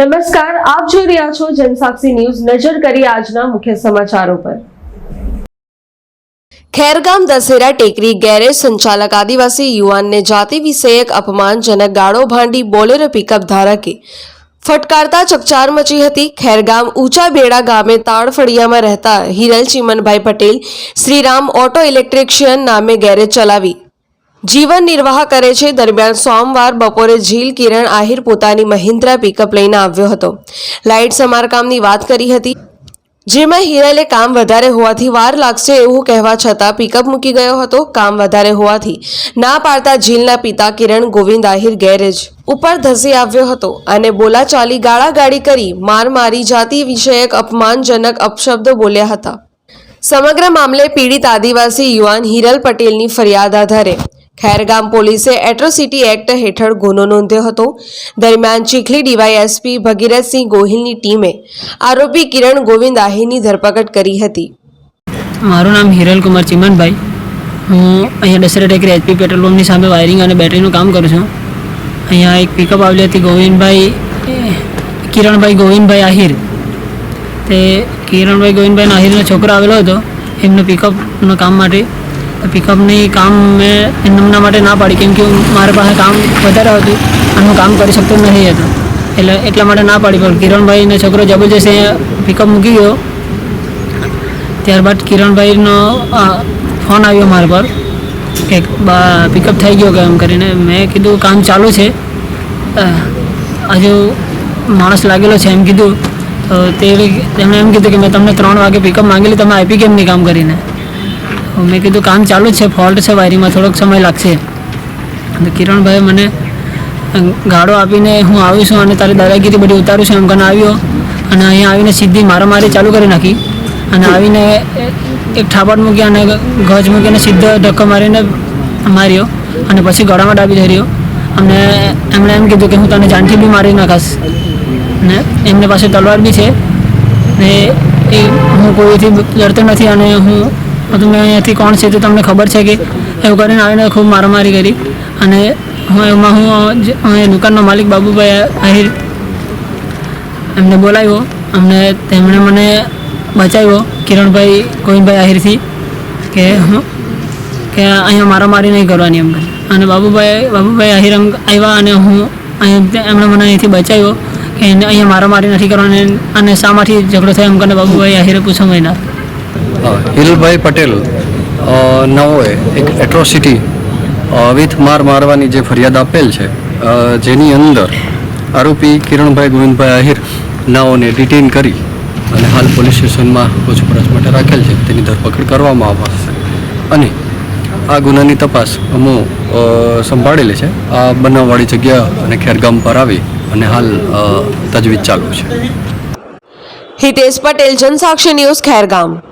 નમસ્કાર, આપ જોઈ રહ્યા છો જનસાક્ષી ન્યૂઝ. નજર કરી આજના મુખ્ય સમાચારો પર. ખેરગામ દશેરા ટેકરી ગેરેજ સંચાલક આદિવાસી યુવાનને જાતિ વિષયક અપમાનજનક ગાળો ભાંડી બોલેરો પિકઅપ ધારકે ફટકારતા ચકચાર મચી હતી. ખેરગામ ઊંચા બેડા ગામે તાળફળિયામાં રહેતા હિરલ ચિમનભાઈ પટેલ શ્રીરામ ઓટો ઇલેક્ટ્રિશિયન નામે ગેરેજ ચલાવી જીવન નિર્વાહ કરે છે. દરમિયાન સોમવાર બપોરે ઝીલ કિરણ આહિર પોતાની મહિન્દ્રા પિકઅપ લઈને આવ્યો હતો. લાઇટ સમારકામની વાત કરી હતી. જેમાં હિરલે કામ વધારે હોવાથી વાર લાગશે એવું કહેવા છતાં પિકઅપ મૂકી ગયો હતો. કામ વધારે હોવાથી ના પાડતા ઝીલના પિતા કિરણ ગોવિંદ આહિર ગેરેજ ઉપર ધસી આવ્યો હતો અને બોલાચાલી ગાળાગાળી કરી માર મારી જાતિ વિષયક અપમાનજનક અપશબ્દો બોલ્યા હતા. સમગ્ર મામલે પીડિત આદિવાસી યુવાન હિરલ પટેલની ફરિયાદ આધારે ખેરગામ પોલીસે એટ્રોસિટી એક્ટ હેઠળ ગુનો નોંધ્યો હતો. દરમિયાન ચીખલી ડીવાયએસપી ભગીરથસિંહ ગોહિલની ટીમે આરોપી કિરણ ગોવિંદ આહિરની ધરપકડ કરી હતી. મારું નામ હિરલ કુમાર ચિમનભાઈ. હું અહીંયા દશેરા ટેકરી એચપી પેટ્રોલ પંપની સામે વાયરિંગ અને બેટરીનું કામ કરું છું. અહીંયા એક પિકઅપ આવેલી હતી ગોવિંદભાઈ, કિરણભાઈ ગોવિંદભાઈ આહિર. તે કિરણભાઈ ગોવિંદભાઈ આહિરનો છોકરો આવેલો હતો. એમનું પિકઅપનું કામ માટે પિકઅપની કામ મેં એમના માટે ના પાડી કેમ કે મારા પાસે કામ વધારે હતું અને હું કામ કરી શકતો નથી હતો. એટલે એટલા માટે ના પાડી. પણ કિરણભાઈને છોકરો જબરજસ્ત પિકઅપ મૂકી ગયો. ત્યારબાદ કિરણભાઈનો ફોન આવ્યો મારા પર કે પિકઅપ થઈ ગયો કે એમ કરીને. મેં કીધું, કામ ચાલુ છે. હજુ માણસ લાગેલો છે એમ કીધું. તો તેમણે એમ કીધું કે મેં તમને ત્રણ વાગે પિકઅપ માંગેલી, તમે આપી કેમ નહીં કામ કરીને? મેં કીધું કામ ચાલુ છે ફોલ્ટ છે વાયરિંગમાં થોડોક સમય લાગશે. કિરણભાઈ મને ગાળો આપીને હું આવું છું અને તારી દાદાગીરી બધી ઉતારું છું એમ કરીને આવ્યો અને અહીંયા આવીને સીધી મારામારી ચાલુ કરી નાખી. અને આવીને એક ઠાપટ મૂકી અને ગજ મૂકીને સીધો ધક્કો મારીને માર્યો અને પછી ગળામાં ડાબી ધર્યો. અને એમણે એમ કીધું કે હું તને જાનથી બી મારી નાખાશ. ને એમને પાસે તલવાર બી છે. ને એ હું કોઈથી ડરતો નથી અને હું તમે અહીંયાથી કોણ છે તો તમને ખબર છે કે એવું કરીને આવીને ખૂબ મારામારી કરી. અને હું એમાં હું દુકાનનો માલિક બાબુભાઈ આહિર એમને બોલાવ્યો. અમને તેમણે મને બચાવ્યો કિરણભાઈ ગોવિંદભાઈ આહિરથી કે હું, કે અહીંયા મારામારી નહીં કરવાની એમ અને બાબુભાઈ બાબુભાઈ આહિર એમ આવ્યા અને હું અહીં એમણે મને અહીંથી બચાવ્યો કે અહીંયા મારામારી નથી કરવાની અને શામાંથી ઝઘડો થયો એમ કરીને બાબુભાઈ આહિરે પૂછો મહિના. અ, હિરલભાઈ પટેલ નવોએ એક એટ્રોસિટી વિથ માર મારવાની જે ફરિયાદ આપેલ છે જેની અંદર આરોપી કિરણભાઈ ગોવિંદભાઈ આહિર નાઓને ડિટેન કરી અને હાલ પોલીસ સ્ટેશનમાં પૂછપરછ માટે રાખેલ છે. તેની ધરપકડ કરવામાં આવશે અને આ ગુનાની તપાસ અમો સંભાળેલી છે. આ બનાવવાળી જગ્યા અને ખેરગામ પર આવી અને હાલ તજવીજ ચાલુ છે. હિતેશ પટેલ જનસાક્ષી ન્યૂઝ ખેરગામ.